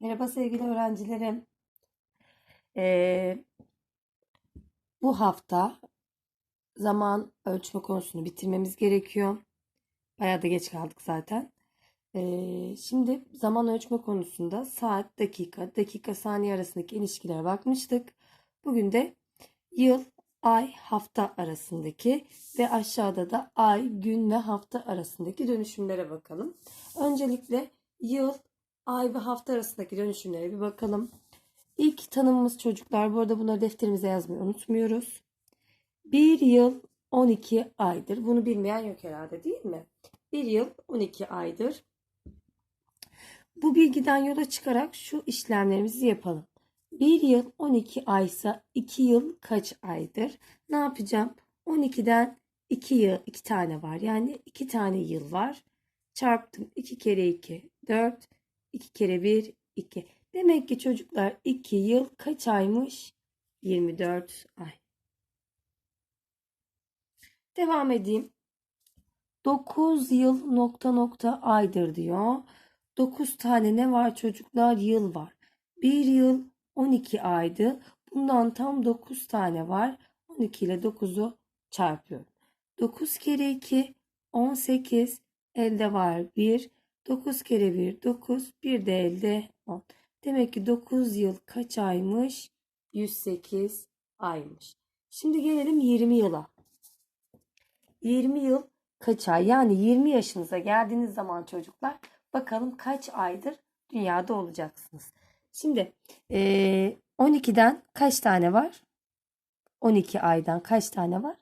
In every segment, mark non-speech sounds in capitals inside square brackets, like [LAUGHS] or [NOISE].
Merhaba sevgili öğrencilerim. Ee, bu hafta zaman ölçme konusunu bitirmemiz gerekiyor. Bayağı da geç kaldık zaten. Ee, şimdi zaman ölçme konusunda saat, dakika, dakika, saniye arasındaki ilişkilere bakmıştık. Bugün de yıl, ay, hafta arasındaki ve aşağıda da ay, gün ve hafta arasındaki dönüşümlere bakalım. Öncelikle yıl, ay ve hafta arasındaki dönüşümlere bir bakalım. İlk tanımımız çocuklar. Bu arada bunları defterimize yazmayı unutmuyoruz. Bir yıl 12 aydır. Bunu bilmeyen yok herhalde değil mi? Bir yıl 12 aydır. Bu bilgiden yola çıkarak şu işlemlerimizi yapalım. Bir yıl 12 aysa 2 yıl kaç aydır? Ne yapacağım? 12'den 2 yıl 2 tane var. Yani 2 tane yıl var. Çarptım. 2 kere 2 4 2 kere 1 2. Demek ki çocuklar 2 yıl kaç aymış? 24 ay. Devam edeyim. 9 yıl nokta nokta aydır diyor. 9 tane ne var çocuklar? Yıl var. 1 yıl 12 aydı. Bundan tam 9 tane var. 12 ile 9'u çarpıyorum. 9 kere 2 18 elde var 1. 9 kere 1 9 bir de elde 10. Demek ki 9 yıl kaç aymış? 108 aymış. Şimdi gelelim 20 yıla. 20 yıl kaç ay? Yani 20 yaşınıza geldiğiniz zaman çocuklar bakalım kaç aydır dünyada olacaksınız. Şimdi eee 12'den kaç tane var? 12 aydan kaç tane var?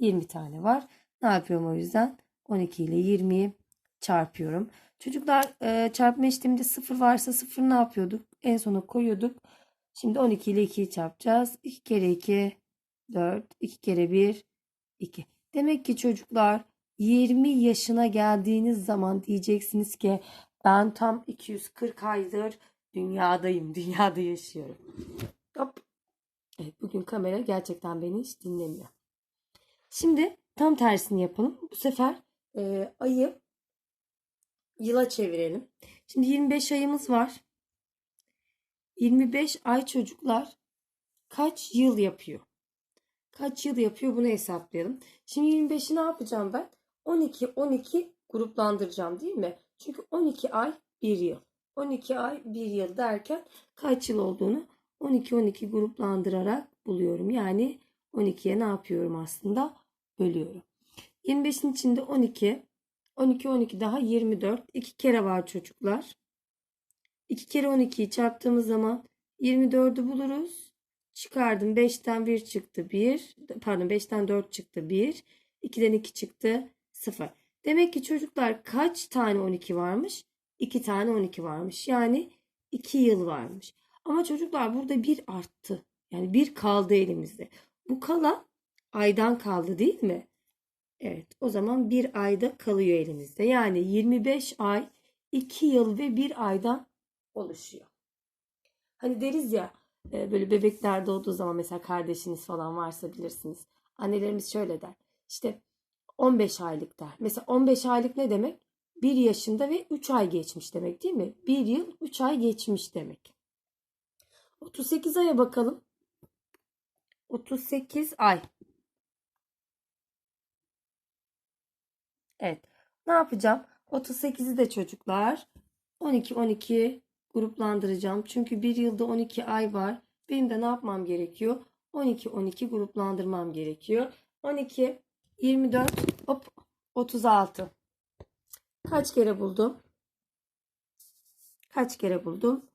20 tane var. Ne yapıyorum o yüzden? 12 ile 20'yi çarpıyorum. Çocuklar e, çarpma işleminde 0 varsa 0 ne yapıyorduk? En sona koyuyorduk. Şimdi 12 ile 2'yi çarpacağız. 2 kere 2 4. 2 kere 1 2. Demek ki çocuklar 20 yaşına geldiğiniz zaman diyeceksiniz ki ben tam 240 aydır dünyadayım. [LAUGHS] Dünyada yaşıyorum. Hop. Evet, bugün kamera gerçekten beni hiç dinlemiyor. Şimdi tam tersini yapalım. Bu sefer e, ayı yıla çevirelim. Şimdi 25 ayımız var. 25 ay çocuklar kaç yıl yapıyor? Kaç yıl yapıyor bunu hesaplayalım. Şimdi 25'i ne yapacağım ben? 12 12 gruplandıracağım değil mi? Çünkü 12 ay 1 yıl. 12 ay 1 yıl derken kaç yıl olduğunu 12 12 gruplandırarak buluyorum. Yani 12'ye ne yapıyorum aslında? Bölüyorum. 25'in içinde 12 12 12 daha 24. 2 kere var çocuklar. 2 kere 12'yi çarptığımız zaman 24'ü buluruz. Çıkardım. 5'ten 1 çıktı 1. Pardon 5'ten 4 çıktı 1. 2'den 2 çıktı 0. Demek ki çocuklar kaç tane 12 varmış? 2 tane 12 varmış. Yani 2 yıl varmış. Ama çocuklar burada 1 arttı. Yani 1 kaldı elimizde. Bu kalan aydan kaldı değil mi? Evet, o zaman bir ayda kalıyor elimizde. Yani 25 ay, 2 yıl ve bir aydan oluşuyor. Hani deriz ya e, böyle bebekler doğduğu zaman mesela kardeşiniz falan varsa bilirsiniz. Annelerimiz şöyle der. İşte 15 aylık der. Mesela 15 aylık ne demek? 1 yaşında ve 3 ay geçmiş demek değil mi? 1 yıl 3 ay geçmiş demek. 38 aya bakalım. 38 ay. Evet. Ne yapacağım? 38'i de çocuklar 12 12 gruplandıracağım. Çünkü bir yılda 12 ay var. Benim de ne yapmam gerekiyor? 12 12 gruplandırmam gerekiyor. 12 24 hop 36. Kaç kere buldum? Kaç kere buldum?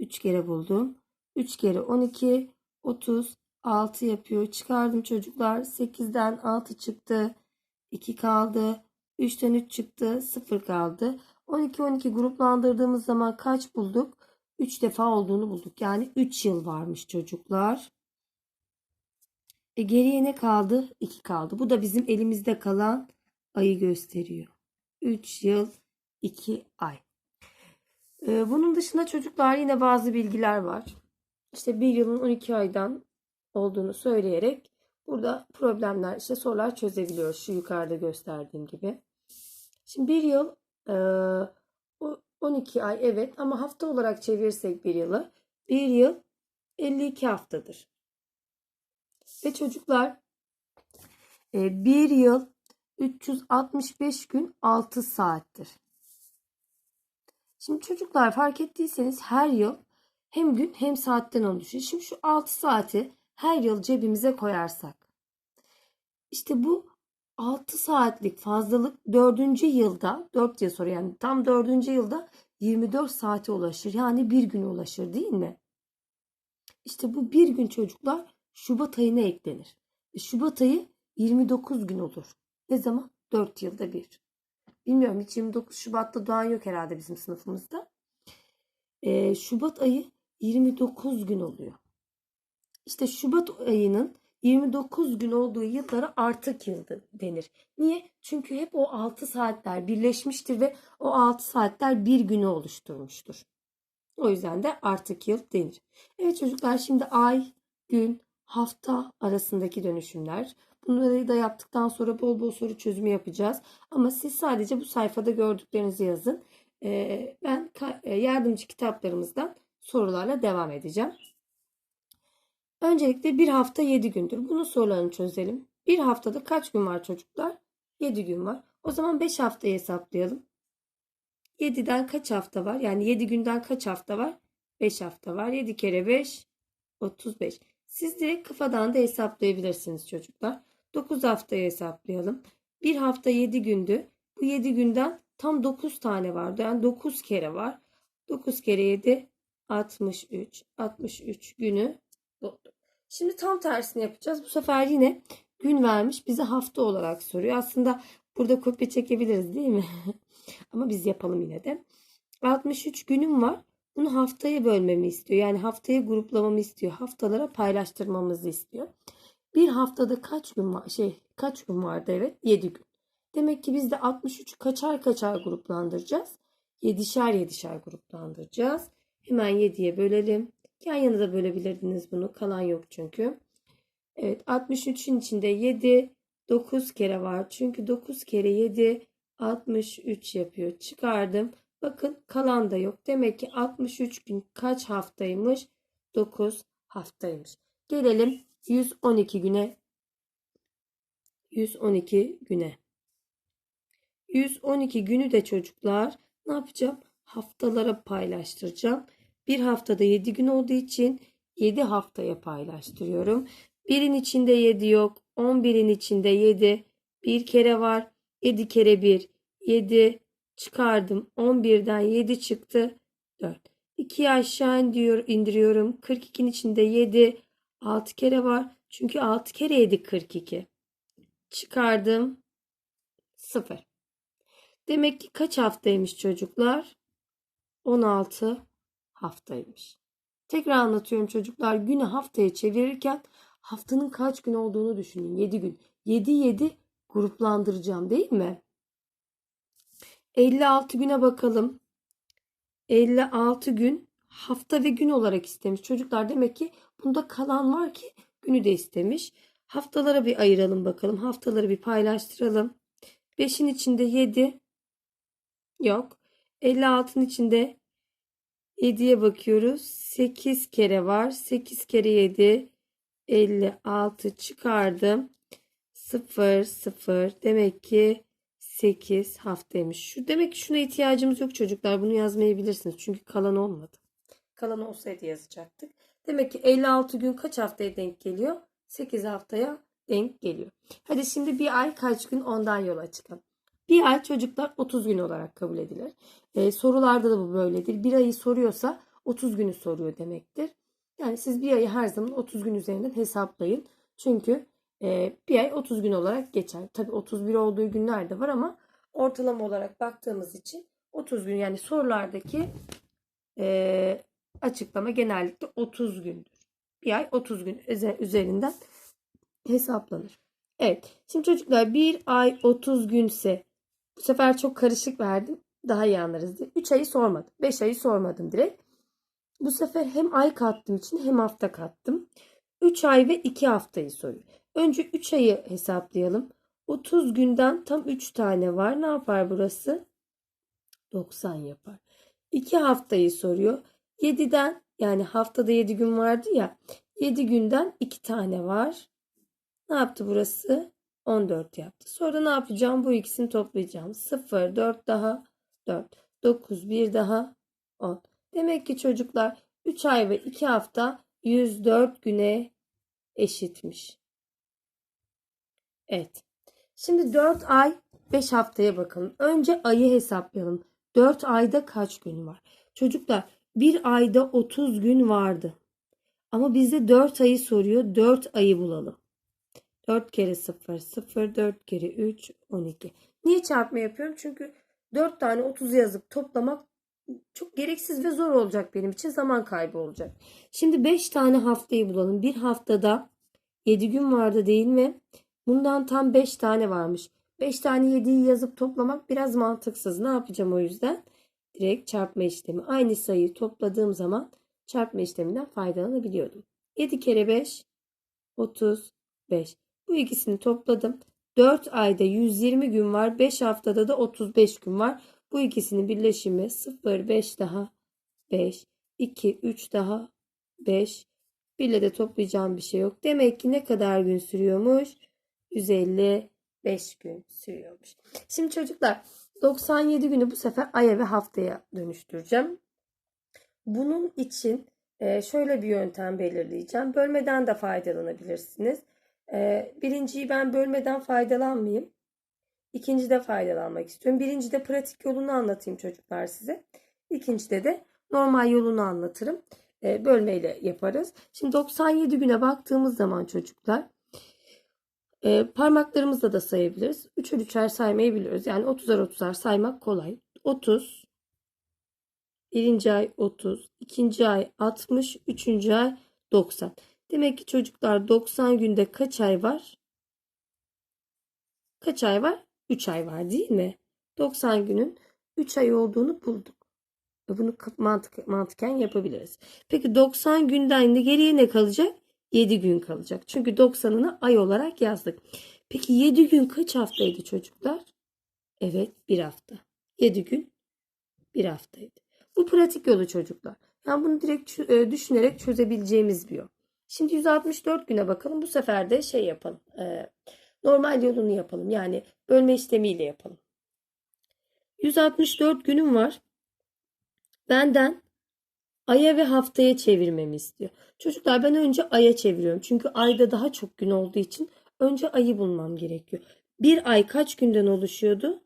3 kere buldum. 3 kere 12 36 yapıyor. Çıkardım çocuklar. 8'den 6 çıktı. 2 kaldı. 3'ten 3 çıktı. 0 kaldı. 12 12 gruplandırdığımız zaman kaç bulduk? 3 defa olduğunu bulduk. Yani 3 yıl varmış çocuklar. E geriye ne kaldı? 2 kaldı. Bu da bizim elimizde kalan ayı gösteriyor. 3 yıl 2 ay. E, bunun dışında çocuklar yine bazı bilgiler var. İşte bir yılın 12 aydan olduğunu söyleyerek burada problemler, işte sorular çözebiliyoruz. Şu yukarıda gösterdiğim gibi. Şimdi bir yıl e, 12 ay evet ama hafta olarak çevirirsek bir yılı. Bir yıl 52 haftadır. Ve çocuklar bir yıl 365 gün 6 saattir. Şimdi çocuklar fark ettiyseniz her yıl hem gün hem saatten oluşuyor. Şimdi şu 6 saati her yıl cebimize koyarsak. işte bu 6 saatlik fazlalık 4. yılda 4 yıl sonra yani tam 4. yılda 24 saate ulaşır. Yani bir güne ulaşır değil mi? İşte bu bir gün çocuklar Şubat ayına eklenir. E, Şubat ayı 29 gün olur. Ne zaman? 4 yılda bir. Bilmiyorum hiç 29 Şubat'ta doğan yok herhalde bizim sınıfımızda. Ee, Şubat ayı 29 gün oluyor. İşte Şubat ayının 29 gün olduğu yıllara artık yıl denir. Niye? Çünkü hep o 6 saatler birleşmiştir ve o 6 saatler bir günü oluşturmuştur. O yüzden de artık yıl denir. Evet çocuklar şimdi ay, gün, hafta arasındaki dönüşümler. Bunları da yaptıktan sonra bol bol soru çözümü yapacağız. Ama siz sadece bu sayfada gördüklerinizi yazın. Ee, ben e, yardımcı kitaplarımızdan sorularla devam edeceğim. Öncelikle bir hafta 7 gündür. Bunun sorularını çözelim. Bir haftada kaç gün var çocuklar? 7 gün var. O zaman 5 haftayı hesaplayalım. 7'den kaç hafta var? Yani 7 günden kaç hafta var? 5 hafta var. 7 kere 5 35. Siz direkt kafadan da hesaplayabilirsiniz çocuklar. 9 haftayı hesaplayalım. Bir hafta 7 gündü. Bu 7 günden tam 9 tane vardı. Yani 9 kere var. 9 kere 7 63. 63 günü doldu. Şimdi tam tersini yapacağız. Bu sefer yine gün vermiş bize hafta olarak soruyor. Aslında burada kopya çekebiliriz değil mi? [LAUGHS] Ama biz yapalım yine de. 63 günüm var. Bunu haftaya bölmemi istiyor. Yani haftaya gruplamamı istiyor. Haftalara paylaştırmamızı istiyor. Bir haftada kaç gün var? Şey, kaç gün vardı evet? 7 gün. Demek ki biz de 63'ü kaçar kaçar gruplandıracağız. 7'şer 7'şer gruplandıracağız. Hemen 7'ye bölelim. Yan yana da bölebilirdiniz bunu. Kalan yok çünkü. Evet 63'ün içinde 7 9 kere var. Çünkü 9 kere 7 63 yapıyor. Çıkardım. Bakın kalan da yok. Demek ki 63 gün kaç haftaymış? 9 haftaymış. Gelelim 112 güne. 112 güne. 112 günü de çocuklar ne yapacağım? Haftalara paylaştıracağım. Bir haftada 7 gün olduğu için 7 haftaya paylaştırıyorum. Birin içinde 7 yok. 11'in içinde 7. Bir kere var. 7 kere 1 7 çıkardım. 11'den 7 çıktı. 4. 2'yi aşağı indiriyor, indiriyorum. 42'nin içinde 7 6 kere var. Çünkü 6 kere 7 42. Çıkardım. 0. Demek ki kaç haftaymış çocuklar? 16 haftaymış. Tekrar anlatıyorum çocuklar. Günü haftaya çevirirken haftanın kaç gün olduğunu düşünün. 7 gün. 7 7 gruplandıracağım değil mi? 56 güne bakalım. 56 gün hafta ve gün olarak istemiş. Çocuklar demek ki bunda kalan var ki günü de istemiş. Haftalara bir ayıralım bakalım. Haftaları bir paylaştıralım. 5'in içinde 7 yok. 56'ın içinde 7'ye bakıyoruz. 8 kere var. 8 kere 7 56 çıkardım. 0 0 demek ki 8 haftaymış. Şu demek ki şuna ihtiyacımız yok çocuklar. Bunu yazmayabilirsiniz. Çünkü kalan olmadı. Kalan olsaydı yazacaktık. Demek ki 56 gün kaç haftaya denk geliyor? 8 haftaya denk geliyor. Hadi şimdi bir ay kaç gün ondan yola çıkalım. Bir ay çocuklar 30 gün olarak kabul edilir. Ee, sorularda da bu böyledir. Bir ayı soruyorsa 30 günü soruyor demektir. Yani siz bir ayı her zaman 30 gün üzerinden hesaplayın. Çünkü e, bir ay 30 gün olarak geçer. Tabi 31 olduğu günler de var ama ortalama olarak baktığımız için 30 gün yani sorulardaki e, açıklama genellikle 30 gündür. Bir ay 30 gün üzerinden hesaplanır. Evet. Şimdi çocuklar bir ay 30 günse bu sefer çok karışık verdim. Daha iyi anlarız diye. 3 ayı sormadım. 5 ayı sormadım direkt. Bu sefer hem ay kattım için hem hafta kattım. 3 ay ve 2 haftayı soruyor. Önce 3 ayı hesaplayalım. 30 günden tam 3 tane var. Ne yapar burası? 90 yapar. 2 haftayı soruyor. 7'den yani haftada 7 gün vardı ya. 7 günden 2 tane var. Ne yaptı burası? 14 yaptı. Sonra ne yapacağım? Bu ikisini toplayacağım. 0, 4 daha 4. 9, 1 daha 10. Demek ki çocuklar 3 ay ve 2 hafta 104 güne eşitmiş. Evet. Şimdi 4 ay 5 haftaya bakalım. Önce ayı hesaplayalım. 4 ayda kaç gün var? Çocuklar bir ayda 30 gün vardı. Ama bize 4 ayı soruyor. 4 ayı bulalım. 4 kere 0, 0, 4 kere 3, 12. Niye çarpma yapıyorum? Çünkü 4 tane 30 yazıp toplamak çok gereksiz ve zor olacak benim için. Zaman kaybı olacak. Şimdi 5 tane haftayı bulalım. Bir haftada 7 gün vardı değil mi? Bundan tam 5 tane varmış. 5 tane 7'yi yazıp toplamak biraz mantıksız. Ne yapacağım o yüzden? Direkt çarpma işlemi. Aynı sayıyı topladığım zaman çarpma işleminden faydalanabiliyordum. 7 kere 5 35. Bu ikisini topladım. 4 ayda 120 gün var. 5 haftada da 35 gün var. Bu ikisinin birleşimi 0 5 daha 5 2 3 daha 5 bir ile de toplayacağım bir şey yok. Demek ki ne kadar gün sürüyormuş? 155 gün sürüyormuş. Şimdi çocuklar 97 günü bu sefer aya ve haftaya dönüştüreceğim. Bunun için şöyle bir yöntem belirleyeceğim. Bölmeden de faydalanabilirsiniz. E, birinciyi ben bölmeden faydalanmayayım. İkincide faydalanmak istiyorum. Birincide pratik yolunu anlatayım çocuklar size. İkincide de normal yolunu anlatırım. E, bölmeyle yaparız. Şimdi 97 güne baktığımız zaman çocuklar e, parmaklarımızla da sayabiliriz. Üçer üçer saymayı biliyoruz. Yani 30'ar 30'ar saymak kolay. 30 Birinci ay 30, ikinci ay 60, üçüncü ay 90. Demek ki çocuklar 90 günde kaç ay var? Kaç ay var? 3 ay var değil mi? 90 günün 3 ay olduğunu bulduk. Ve bunu mantık, mantıken yapabiliriz. Peki 90 günden de geriye ne kalacak? 7 gün kalacak. Çünkü 90'ını ay olarak yazdık. Peki 7 gün kaç haftaydı çocuklar? Evet bir hafta. 7 gün bir haftaydı. Bu pratik yolu çocuklar. Yani bunu direkt e, düşünerek çözebileceğimiz bir yol. Şimdi 164 güne bakalım. Bu sefer de şey yapalım. E, normal yolunu yapalım. Yani bölme işlemiyle yapalım. 164 günüm var. Benden aya ve haftaya çevirmemi istiyor. Çocuklar ben önce aya çeviriyorum. Çünkü ayda daha çok gün olduğu için önce ayı bulmam gerekiyor. Bir ay kaç günden oluşuyordu?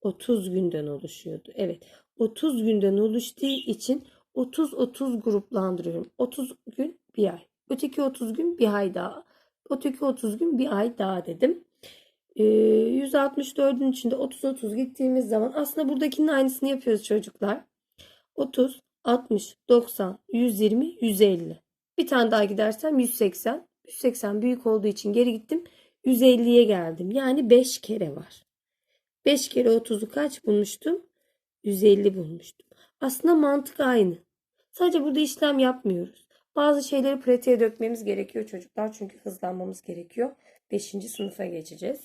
30 günden oluşuyordu. Evet. 30 günden oluştuğu için 30-30 gruplandırıyorum. 30 gün bir ay. Öteki 30 gün bir ay daha. Öteki 30 gün bir ay daha dedim. Ee, 164'ün içinde 30-30 gittiğimiz zaman aslında buradakinin aynısını yapıyoruz çocuklar. 30, 60, 90, 120, 150. Bir tane daha gidersem 180. 180 büyük olduğu için geri gittim. 150'ye geldim. Yani 5 kere var. 5 kere 30'u kaç bulmuştum? 150 bulmuştum. Aslında mantık aynı. Sadece burada işlem yapmıyoruz. Bazı şeyleri pratiğe dökmemiz gerekiyor çocuklar. Çünkü hızlanmamız gerekiyor. 5. sınıfa geçeceğiz.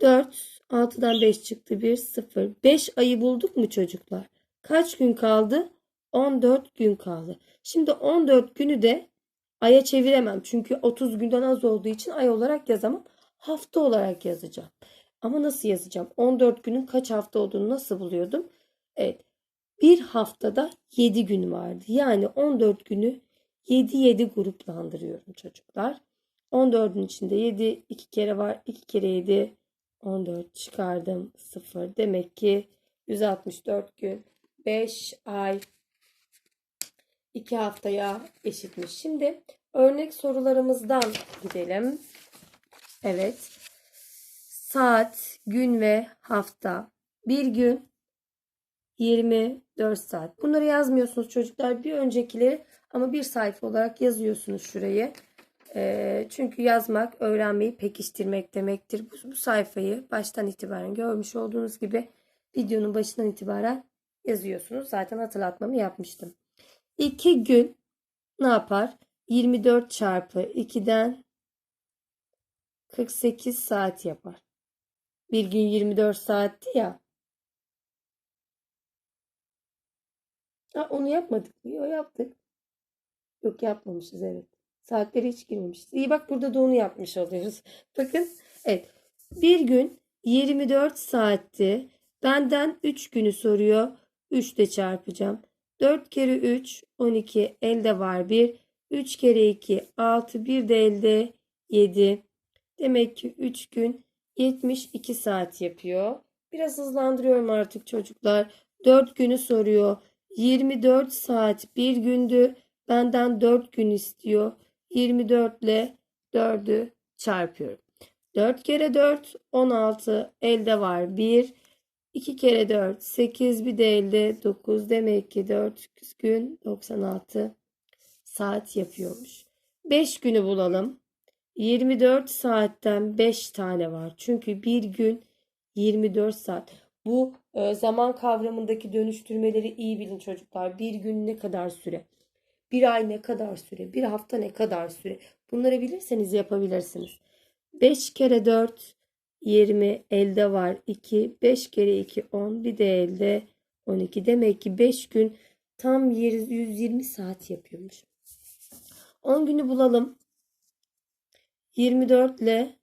4, 6'dan 5 çıktı 1, 0. 5 ayı bulduk mu çocuklar? Kaç gün kaldı? 14 gün kaldı. Şimdi 14 günü de aya çeviremem. Çünkü 30 günden az olduğu için ay olarak yazamam. Hafta olarak yazacağım. Ama nasıl yazacağım? 14 günün kaç hafta olduğunu nasıl buluyordum? Evet. Bir haftada 7 gün vardı. Yani 14 günü 7-7 gruplandırıyorum çocuklar. 14'ün içinde 7 2 kere var. 2 kere 7 14 çıkardım 0. Demek ki 164 gün 5 ay 2 haftaya eşitmiş. Şimdi örnek sorularımızdan gidelim. Evet saat, gün ve hafta. Bir gün 24 saat. Bunları yazmıyorsunuz çocuklar. Bir öncekileri ama bir sayfa olarak yazıyorsunuz şurayı. E, çünkü yazmak, öğrenmeyi pekiştirmek demektir. Bu, bu sayfayı baştan itibaren görmüş olduğunuz gibi videonun başından itibaren yazıyorsunuz. Zaten hatırlatmamı yapmıştım. 2 gün ne yapar? 24 çarpı 2'den 48 saat yapar. Bir gün 24 saatti ya. Ha, onu yapmadık mı? Yok yaptık. Yok yapmamışız evet. Saatleri hiç girmemişiz. İyi bak burada da onu yapmış oluyoruz. [LAUGHS] Bakın evet. Bir gün 24 saatti. Benden 3 günü soruyor. 3 ile çarpacağım. 4 kere 3 12 elde var 1. 3 kere 2 6 bir de elde 7. Demek ki 3 gün 72 saat yapıyor. Biraz hızlandırıyorum artık çocuklar. 4 günü soruyor. 24 saat bir gündü. Benden 4 gün istiyor. 24 ile 4'ü çarpıyorum. 4 kere 4 16 elde var 1. 2 kere 4 8 bir de elde 9 demek ki 4 gün 96 saat yapıyormuş. 5 günü bulalım. 24 saatten 5 tane var. Çünkü bir gün 24 saat. Bu e, zaman kavramındaki dönüştürmeleri iyi bilin çocuklar. Bir gün ne kadar süre? Bir ay ne kadar süre? Bir hafta ne kadar süre? Bunları bilirseniz yapabilirsiniz. 5 kere 4 20 elde var 2. 5 kere 2 10 bir de elde 12. Demek ki 5 gün tam 120 saat yapıyormuş. 10 günü bulalım. 24 ile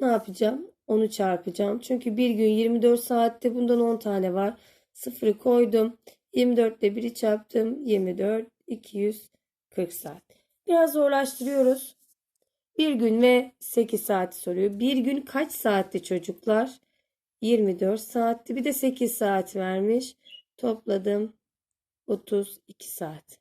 ne yapacağım? Onu çarpacağım. Çünkü bir gün 24 saatte bundan 10 tane var. Sıfırı koydum. 24 ile 1'i çarptım. 24, 240 saat. Biraz zorlaştırıyoruz. Bir gün ve 8 saat soruyor. Bir gün kaç saatti çocuklar? 24 saatti. Bir de 8 saat vermiş. Topladım. 32 saat.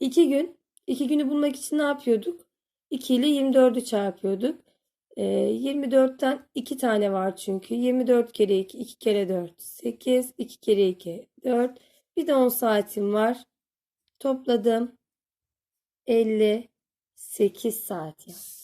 2 gün. 2 günü bulmak için ne yapıyorduk? 2 ile 24'ü çarpıyorduk. Ee, 24'ten 2 tane var çünkü. 24 kere 2, 2 kere 4, 8, 2 kere 2, 4. Bir de 10 saatim var. Topladım. 58 saat yaptı.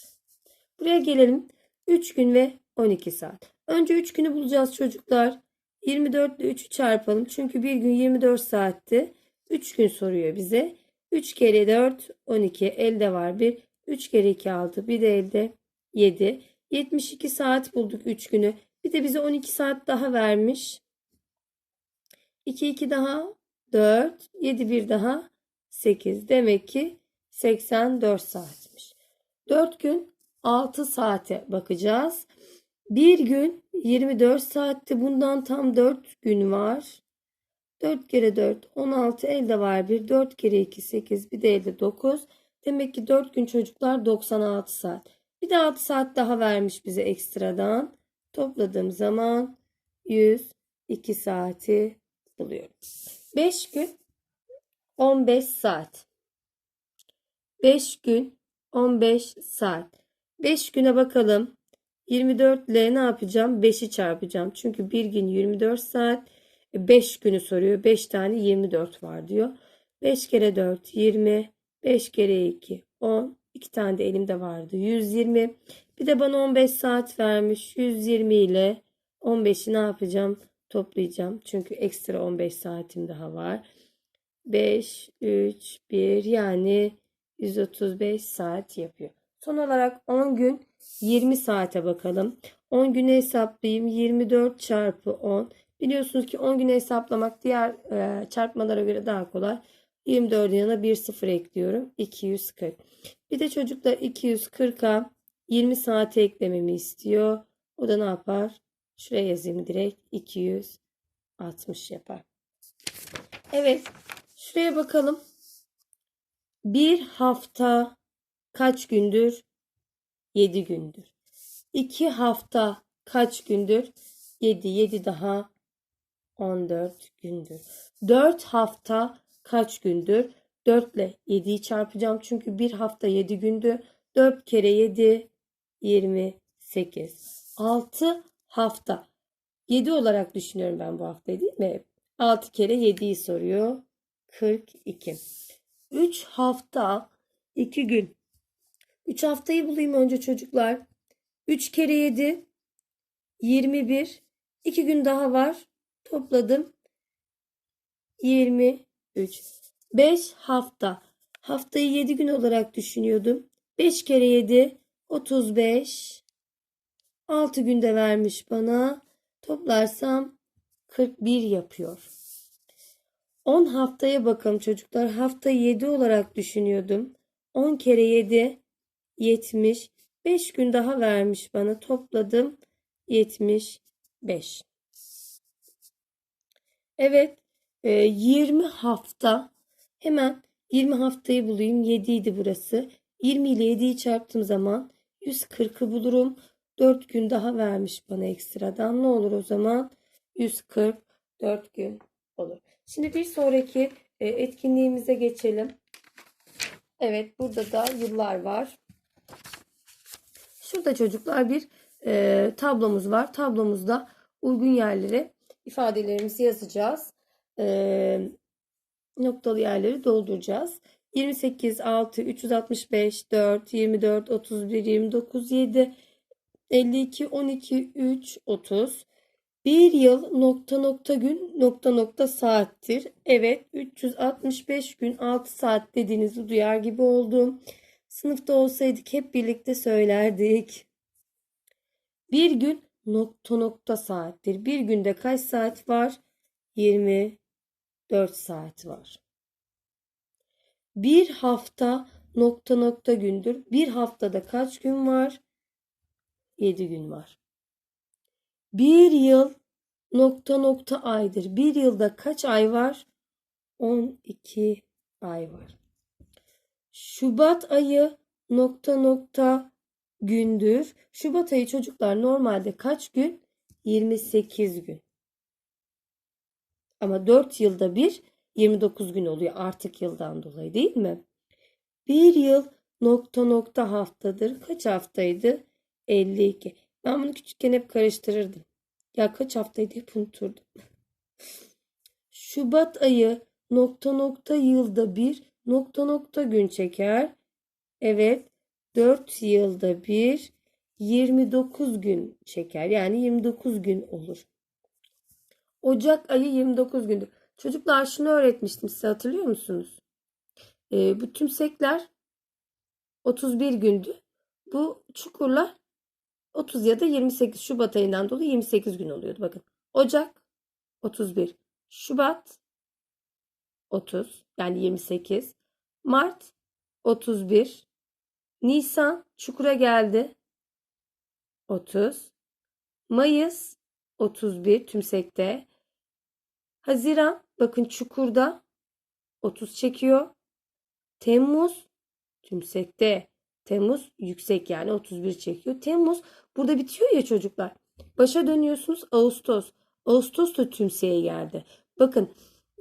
Buraya gelelim. 3 gün ve 12 saat. Önce 3 günü bulacağız çocuklar. 24 ile 3'ü çarpalım. Çünkü bir gün 24 saatti. 3 gün soruyor bize. 3 kere 4 12 elde var 1. 3 kere 2 6 bir de elde 7. 72 saat bulduk 3 günü. Bir de bize 12 saat daha vermiş. 2 2 daha 4. 7 1 daha 8. Demek ki 84 saatmiş. 4 gün 6 saate bakacağız. Bir gün 24 saatte bundan tam 4 gün var. 4 kere 4 16 elde var 1. 4 kere 2 8 bir de elde 9. Demek ki 4 gün çocuklar 96 saat. Bir de 6 saat daha vermiş bize ekstradan. Topladığım zaman 102 saati buluyorum. 5 gün 15 saat. 5 gün 15 saat. 5 güne bakalım. 24 ile ne yapacağım? 5'i çarpacağım. Çünkü bir gün 24 saat. 5 günü soruyor. 5 tane 24 var diyor. 5 kere 4 20. 5 kere 2 10. 2 tane de elimde vardı. 120. Bir de bana 15 saat vermiş. 120 ile 15'i ne yapacağım? Toplayacağım. Çünkü ekstra 15 saatim daha var. 5, 3, 1 yani 135 saat yapıyor. Son olarak 10 gün 20 saate bakalım. 10 günü hesaplayayım. 24 çarpı 10. Biliyorsunuz ki 10 günü hesaplamak diğer e, çarpmalara göre daha kolay. 24'ün yanına bir sıfır ekliyorum. 240. Bir de çocuklar 240'a 20 saate eklememi istiyor. O da ne yapar? Şuraya yazayım direkt. 260 yapar. Evet. Şuraya bakalım. Bir hafta kaç gündür? 7 gündür. 2 hafta kaç gündür? 7. 7 daha 14 gündür. 4 hafta kaç gündür? 4 ile 7'yi çarpacağım. Çünkü bir hafta 7 gündü. 4 kere 7 28. 6 hafta. 7 olarak düşünüyorum ben bu haftayı değil mi? 6 kere 7'yi soruyor. 42. 3 hafta 2 gün. 3 haftayı bulayım önce çocuklar. 3 kere 7 21. 2 gün daha var. Topladım. 23. 5 hafta. Haftayı 7 gün olarak düşünüyordum. 5 kere 7 35. 6 günde vermiş bana. Toplarsam 41 yapıyor. 10 haftaya bakalım çocuklar. Hafta 7 olarak düşünüyordum. 10 kere 7 70. 5 gün daha vermiş bana. Topladım 75. Evet. E, 20 hafta. Hemen 20 haftayı bulayım. 7 idi burası. 20 ile 7'yi çarptığım zaman 140'ı bulurum. 4 gün daha vermiş bana ekstradan. Ne olur o zaman? 144 gün olur. Şimdi bir sonraki e, etkinliğimize geçelim. Evet, burada da yıllar var. Şurada çocuklar bir e, tablomuz var. Tablomuzda uygun yerlere ifadelerimizi yazacağız. E, noktalı yerleri dolduracağız. 28, 6, 365, 4, 24, 31, 29, 7, 52, 12, 3, 30. Bir yıl nokta nokta gün nokta nokta saattir. Evet 365 gün 6 saat dediğinizi duyar gibi oldum. Sınıfta olsaydık hep birlikte söylerdik. Bir gün nokta nokta saattir. Bir günde kaç saat var? 24 saat var. Bir hafta nokta nokta gündür. Bir haftada kaç gün var? 7 gün var. Bir yıl nokta nokta aydır. Bir yılda kaç ay var? 12 ay var. Şubat ayı nokta nokta gündür. Şubat ayı çocuklar normalde kaç gün? 28 gün. Ama 4 yılda bir 29 gün oluyor artık yıldan dolayı değil mi? Bir yıl nokta nokta haftadır. Kaç haftaydı? 52. Ben bunu küçükken hep karıştırırdım. Ya kaç haftaydı hep unuturdum. [LAUGHS] Şubat ayı nokta nokta yılda bir nokta nokta gün çeker. Evet 4 yılda bir 29 gün çeker. Yani 29 gün olur. Ocak ayı 29 gündür. Çocuklar şunu öğretmiştim size hatırlıyor musunuz? Ee, bu tümsekler 31 gündü. Bu çukurlar 30 ya da 28 Şubat ayından dolayı 28 gün oluyordu. Bakın Ocak 31, Şubat 30 yani 28, Mart 31, Nisan çukura geldi 30, Mayıs 31 tümsekte, Haziran bakın çukurda 30 çekiyor, Temmuz tümsekte Temmuz yüksek yani 31 çekiyor. Temmuz burada bitiyor ya çocuklar. Başa dönüyorsunuz Ağustos. Ağustos da tümseye geldi. Bakın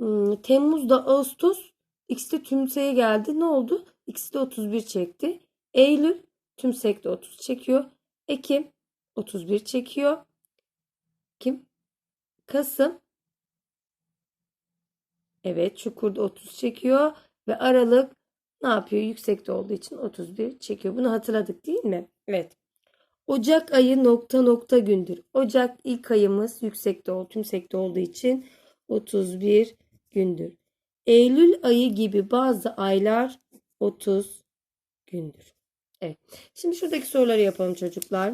ıı, Temmuz'da Ağustos ikisi de tümseye geldi. Ne oldu? İkisi de 31 çekti. Eylül tümsekte 30 çekiyor. Ekim 31 çekiyor. Kim? Kasım Evet çukurda 30 çekiyor ve Aralık ne yapıyor? Yüksekte olduğu için 31 çekiyor. Bunu hatırladık değil mi? Evet. Ocak ayı nokta nokta gündür. Ocak ilk ayımız yüksekte olduğu, tümsekte olduğu için 31 gündür. Eylül ayı gibi bazı aylar 30 gündür. Evet. Şimdi şuradaki soruları yapalım çocuklar.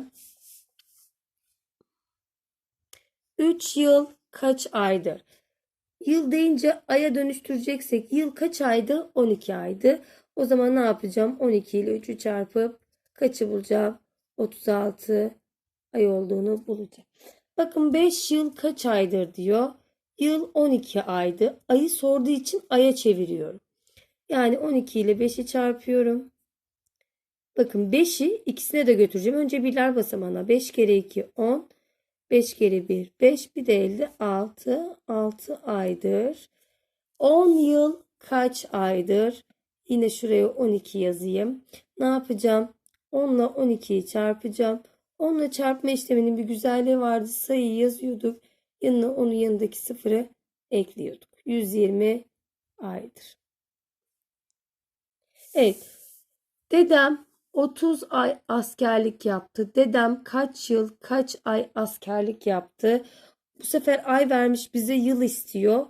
3 yıl kaç aydır? Yıl deyince aya dönüştüreceksek yıl kaç aydı? 12 aydı. O zaman ne yapacağım? 12 ile 3'ü çarpıp kaçı bulacağım? 36 ay olduğunu bulacağım. Bakın 5 yıl kaç aydır diyor. Yıl 12 aydı. Ayı sorduğu için aya çeviriyorum. Yani 12 ile 5'i çarpıyorum. Bakın 5'i ikisine de götüreceğim. Önce birler basamağına 5 kere 2 10. 5 kere 1 5 bir de 56 6 aydır. 10 yıl kaç aydır? Yine şuraya 12 yazayım. Ne yapacağım? 10 ile 12'yi çarpacağım. 10 ile çarpma işleminin bir güzelliği vardı. Sayıyı yazıyorduk. Yanına onun yanındaki sıfırı ekliyorduk. 120 aydır. Evet. Dedem 30 ay askerlik yaptı. Dedem kaç yıl, kaç ay askerlik yaptı? Bu sefer ay vermiş bize yıl istiyor.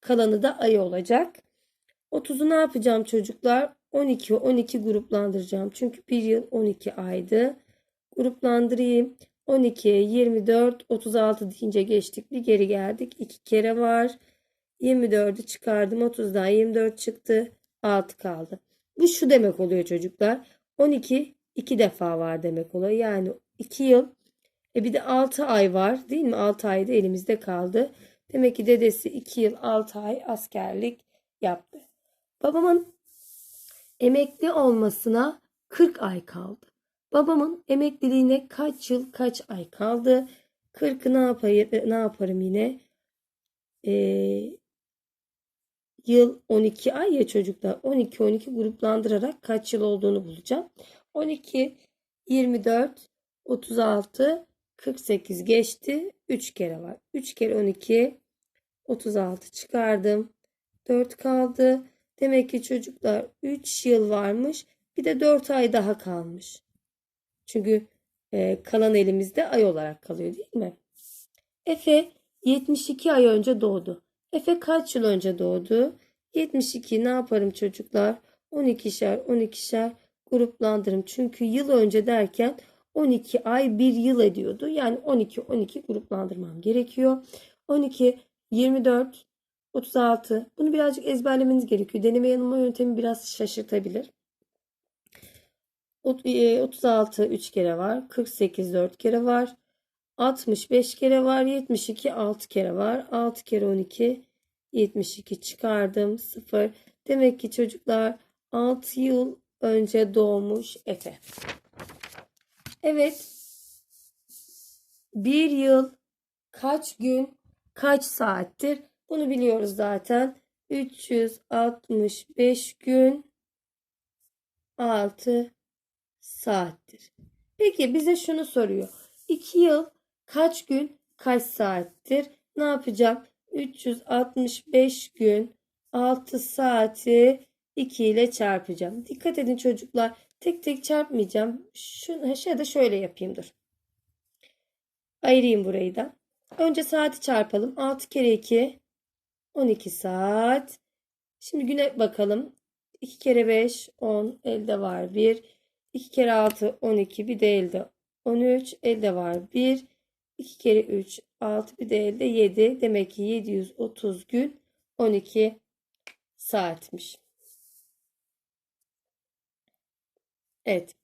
Kalanı da ay olacak. 30'u ne yapacağım çocuklar? 12 12 gruplandıracağım. Çünkü bir yıl 12 aydı. Gruplandırayım. 12'ye 24, 36 deyince geçtik. Bir geri geldik. 2 kere var. 24'ü çıkardım. 30'dan 24 çıktı. 6 kaldı. Bu şu demek oluyor çocuklar. 12 iki defa var demek oluyor. Yani 2 yıl. E bir de 6 ay var değil mi? 6 ay da elimizde kaldı. Demek ki dedesi 2 yıl 6 ay askerlik yaptı. Babamın emekli olmasına 40 ay kaldı. Babamın emekliliğine kaç yıl kaç ay kaldı? 40'ı ne yapayım, ne yaparım yine? Ee, yıl 12 ay ya çocuklar. 12 12 gruplandırarak kaç yıl olduğunu bulacağım. 12 24 36 48 geçti. 3 kere var. 3 kere 12 36 çıkardım. 4 kaldı. Demek ki çocuklar 3 yıl varmış. Bir de 4 ay daha kalmış. Çünkü e, kalan elimizde ay olarak kalıyor değil mi? Efe 72 ay önce doğdu. Efe kaç yıl önce doğdu? 72 ne yaparım çocuklar? 12'şer 12'şer gruplandırırım. Çünkü yıl önce derken 12 ay bir yıl ediyordu. Yani 12 12 gruplandırmam gerekiyor. 12 24 36 bunu birazcık ezberlemeniz gerekiyor. Deneme yanılma yöntemi biraz şaşırtabilir. 36 3 kere var. 48 4 kere var. 65 kere var. 72 6 kere var. 6 kere 12 72 çıkardım. 0. Demek ki çocuklar 6 yıl önce doğmuş Efe. Evet. Bir yıl kaç gün kaç saattir? Bunu biliyoruz zaten. 365 gün 6 saattir. Peki bize şunu soruyor. 2 yıl kaç gün kaç saattir? Ne yapacağım? 365 gün 6 saati 2 ile çarpacağım. Dikkat edin çocuklar. Tek tek çarpmayacağım. Şunu ya da şöyle yapayım dur. Ayırayım burayı da. Önce saati çarpalım. 6 kere 2 12 saat. Şimdi güne bakalım. 2 kere 5 10 elde var 1. 2 kere 6 12 bir de elde 13 elde var 1. 2 kere 3 6 bir de elde 7. Demek ki 730 gün 12 saatmiş. Evet.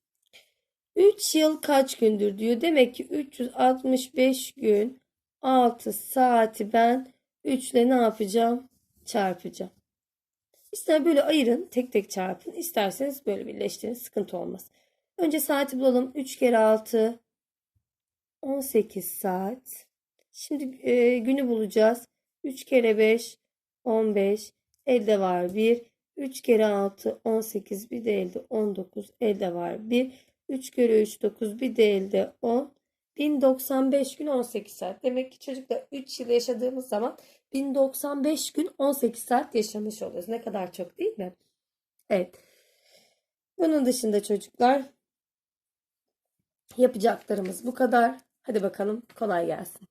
3 yıl kaç gündür diyor. Demek ki 365 gün 6 saati ben 3 ile ne yapacağım? Çarpacağım. İster böyle ayırın, tek tek çarpın. İsterseniz böyle birleştirin, sıkıntı olmaz. Önce saati bulalım. 3 kere 6 18 saat. Şimdi e, günü bulacağız. 3 kere 5 15 elde var 1. 3 kere 6 18 bir de elde 19 elde var 1. 3 kere 3 9 bir de elde 10. 1095 gün 18 saat. Demek ki çocuklar 3 yıl yaşadığımız zaman 1095 gün 18 saat yaşamış oluyoruz. Ne kadar çok değil mi? Evet. Bunun dışında çocuklar yapacaklarımız bu kadar. Hadi bakalım kolay gelsin.